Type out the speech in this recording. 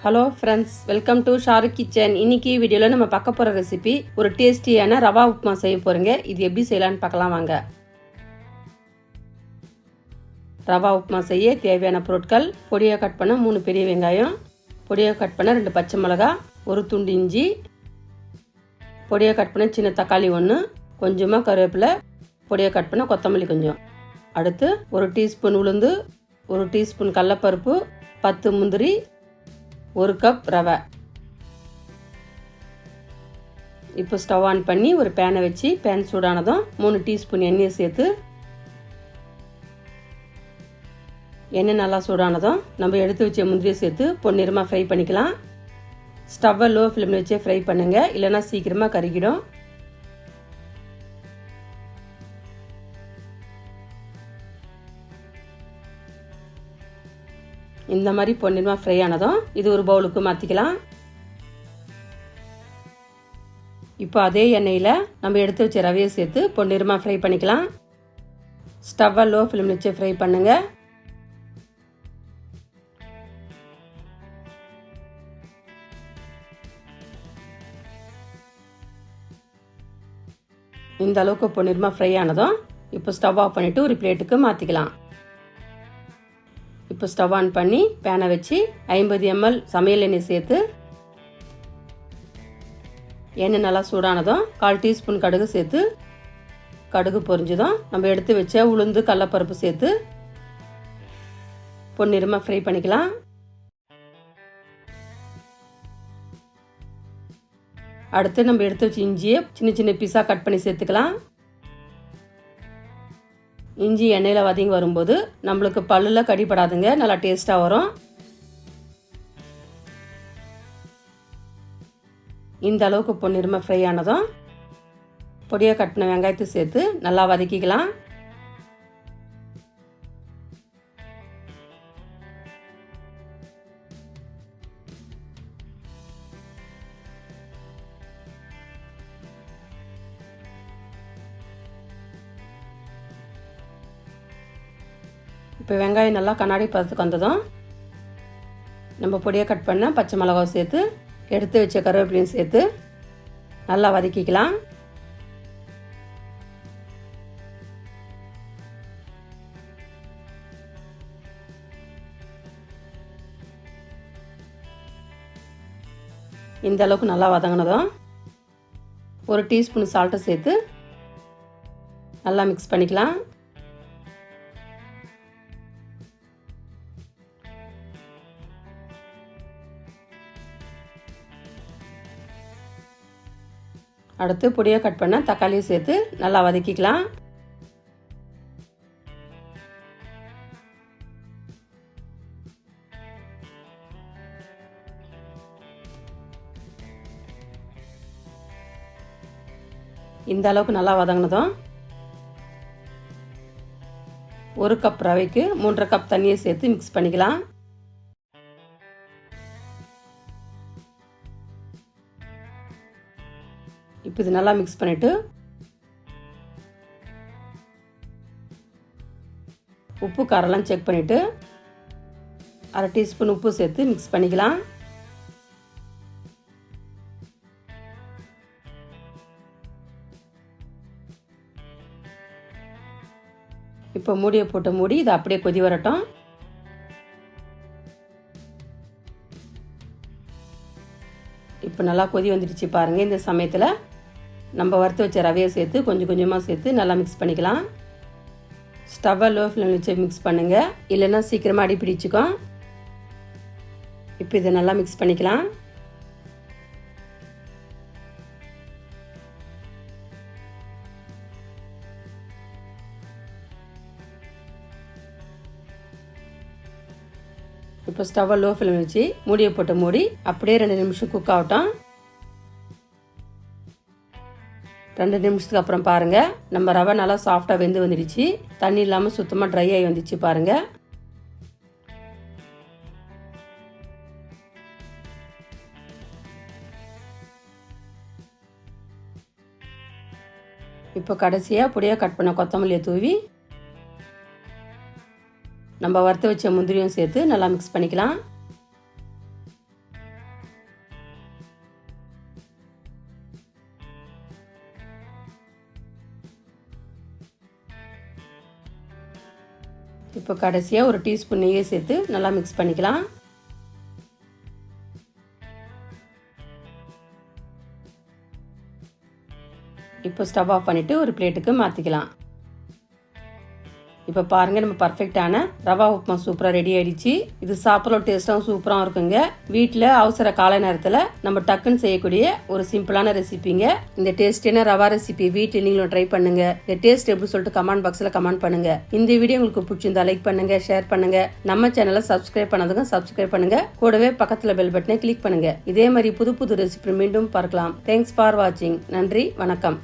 Hello friends welcome to Shahrukh kitchen இன்னைக்கு வீடியோவில் நம்ம பார்க்க போகிற ரெசிபி ஒரு டேஸ்டியான ரவா உப்புமா செய்ய போகிறோங்க இது எப்படி செய்யலான்னு பார்க்கலாம் வாங்க. ரவா உப்புமா செய்ய தேவையான பொருட்கள் பொடியாக கட் பண்ண மூணு பெரிய வெங்காயம் பொடியாக கட் பண்ண ரெண்டு பச்சை மிளகா ஒரு துண்டு இஞ்சி பொடியாக கட் பண்ண சின்ன தக்காளி ஒன்று கொஞ்சமாக கருவேப்பிலை பொடியாக கட் பண்ண கொத்தமல்லி கொஞ்சம். அடுத்து ஒரு டீஸ்பூன் உளுந்து ஒரு டீஸ்பூன் கடலப்பருப்பு பத்து முந்திரி ஒரு கப் ரவை. இப்போ ஸ்டவ் ஆன் பண்ணி ஒரு பேனை வச்சு பேன் சூடானதும் மூணு டீஸ்பூன் எண்ணெயை சேர்த்து எண்ணெய் நல்லா சூடானதும் நம்ம எடுத்து வச்ச முந்திரியை சேர்த்து பொன்னிறமாக ஃப்ரை பண்ணிக்கலாம். ஸ்டவ்வை லோ ஃப்ளேமில் வச்சே ஃப்ரை பண்ணுங்கள் இல்லைன்னா சீக்கிரமாக கருகிடும். இந்த மாதிரி பொன்னிறமாக ஃப்ரை ஆனதும் இது ஒரு பவுலுக்கு மாற்றிக்கலாம் இப்போ அதே எண்ணெயில் நம்ம எடுத்து வச்ச ரவையை சேர்த்து பொன்னிறமாக ஃப்ரை பண்ணிக்கலாம். ஸ்டவ்வை லோ ஃப்ளேமில் வச்சு ஃப்ரை பண்ணுங்கள் இந்த அளவுக்கு பொன்னிறமாக ஃப்ரை ஆனதும் இப்போ ஸ்டவ் ஆஃப் பண்ணிவிட்டு ஒரு பிளேட்டுக்கு மாற்றிக்கலாம் இப்போ ஸ்டவ் ஆன் பண்ணி பேனை வச்சு ஐம்பது எம்எல் சமையல் எண்ணெய் சேர்த்து எண்ணெய் நல்லா சூடானதும் கால் டீஸ்பூன் கடுகு சேர்த்து கடுகு பொரிஞ்சதும் நம்ம எடுத்து வச்ச உளுந்து கடலப்பருப்பு சேர்த்து பொன்னிறமாக ஃப்ரை பண்ணிக்கலாம். அடுத்து நம்ம எடுத்து வச்ச இஞ்சியை சின்ன சின்ன பீஸாக கட் பண்ணி சேர்த்துக்கலாம். இஞ்சி எண்ணெயில் வதங்கி வரும்போது நம்மளுக்கு பல்லில் கடிப்படாதுங்க நல்லா டேஸ்ட்டாக வரும். இந்த அளவுக்கு பொன்னிறமாக ஃப்ரை ஆனதும் பொடியாக கட்டின வெங்காயத்தை சேர்த்து நல்லா வதக்கிக்கலாம். இப்போ வெங்காயம் நல்லா கண்ணாடி பதத்துக்கு வந்ததும் நம்ம பொடியை கட் பண்ண பச்சை மிளகாவை சேர்த்து எடுத்து வச்ச கருவேப்பிலையும் சேர்த்து நல்லா வதக்கிக்கலாம். இந்த அளவுக்கு நல்லா வதங்கினதும் ஒரு டீஸ்பூன் சால்ட்டை சேர்த்து நல்லா மிக்ஸ் பண்ணிக்கலாம். அடுத்து பொடியாக கட் பண்ண தக்காளியும் சேர்த்து நல்லா வதக்கிக்கலாம். இந்த அளவுக்கு நல்லா வதங்கினதும் ஒரு கப் ரவைக்கு மூன்றரை கப் தண்ணியை சேர்த்து மிக்ஸ் பண்ணிக்கலாம். இப்போ இது நல்லா மிக்ஸ் பண்ணிவிட்டு உப்பு காரெல்லாம் செக் பண்ணிவிட்டு அரை டீஸ்பூன் உப்பு சேர்த்து மிக்ஸ் பண்ணிக்கலாம். இப்போ மூடியை போட்டு மூடி இதை அப்படியே கொதி வரட்டும். இப்போ நல்லா கொதி வந்துடுச்சு பாருங்கள் இந்த சமயத்தில். நம்ம வறுத்து வச்ச ரவையை சேர்த்து கொஞ்சம் கொஞ்சமாக சேர்த்து நல்லா மிக்ஸ் பண்ணிக்கலாம். ஸ்டவ்வை லோ ஃப்ளேமில் வச்சு மிக்ஸ் பண்ணுங்கள் இல்லைன்னா சீக்கிரமாக அடி பிடிச்சிக்கும். இப்போ இதை நல்லா மிக்ஸ் பண்ணிக்கலாம். இப்போ ஸ்டவ்வை லோ ஃப்ளேம் வச்சு மூடியை போட்டு மூடி அப்படியே ரெண்டு நிமிஷம் குக் ஆகட்டும். ரெண்டு நிமிஷத்துக்கு அப்புறம் பாருங்கள் நம்ம ரவை நல்லா சாஃப்டாக வெந்து வந்துடுச்சு. தண்ணி இல்லாமல் சுத்தமாக ட்ரை ஆகி வந்துச்சு பாருங்கள் இப்போ கடைசியாக பொடியாக கட் பண்ண கொத்தமல்லியை தூவி நம்ம வறுத்து வச்ச முந்திரியும் சேர்த்து நல்லா மிக்ஸ் பண்ணிக்கலாம். இப்போ கடைசியாக ஒரு டீஸ்பூன் நெய்யை சேர்த்து நல்லா மிக்ஸ் பண்ணிக்கலாம். இப்போ ஸ்டவ் ஆஃப் பண்ணிவிட்டு ஒரு பிளேட்டுக்கு மாற்றிக்கலாம் இப்போ பாருங்கள் நம்ம பர்ஃபெக்டான ரவா உப்புமா சூப்பராக ரெடி ஆயிடுச்சு. இது சாப்பிட்ற டேஸ்ட்டாகவும் சூப்பராக இருக்குங்க. வீட்டில் அவசர காலை நேரத்தில் நம்ம டக்குன்னு செய்யக்கூடிய ஒரு சிம்பிளான ரெசிபிங்க இந்த டேஸ்டியான ரவா ரெசிபி வீட்டில் நீங்களும் ட்ரை பண்ணுங்க. இந்த டேஸ்ட் எப்படி சொல்லிட்டு கமெண்ட் பாக்ஸில் கமெண்ட் பண்ணுங்க. இந்த வீடியோ உங்களுக்கு பிடிச்சிருந்தா லைக் பண்ணுங்க ஷேர் பண்ணுங்க. நம்ம சேனலை சப்ஸ்கிரைப் பண்ணதுங்க சப்ஸ்கிரைப் பண்ணுங்க. கூடவே பக்கத்தில் பெல் பட்டனை கிளிக் பண்ணுங்க. இதே மாதிரி புது புது ரெசிபி மீண்டும் பார்க்கலாம். தேங்க்ஸ் ஃபார் வாட்சிங் நன்றி வணக்கம்.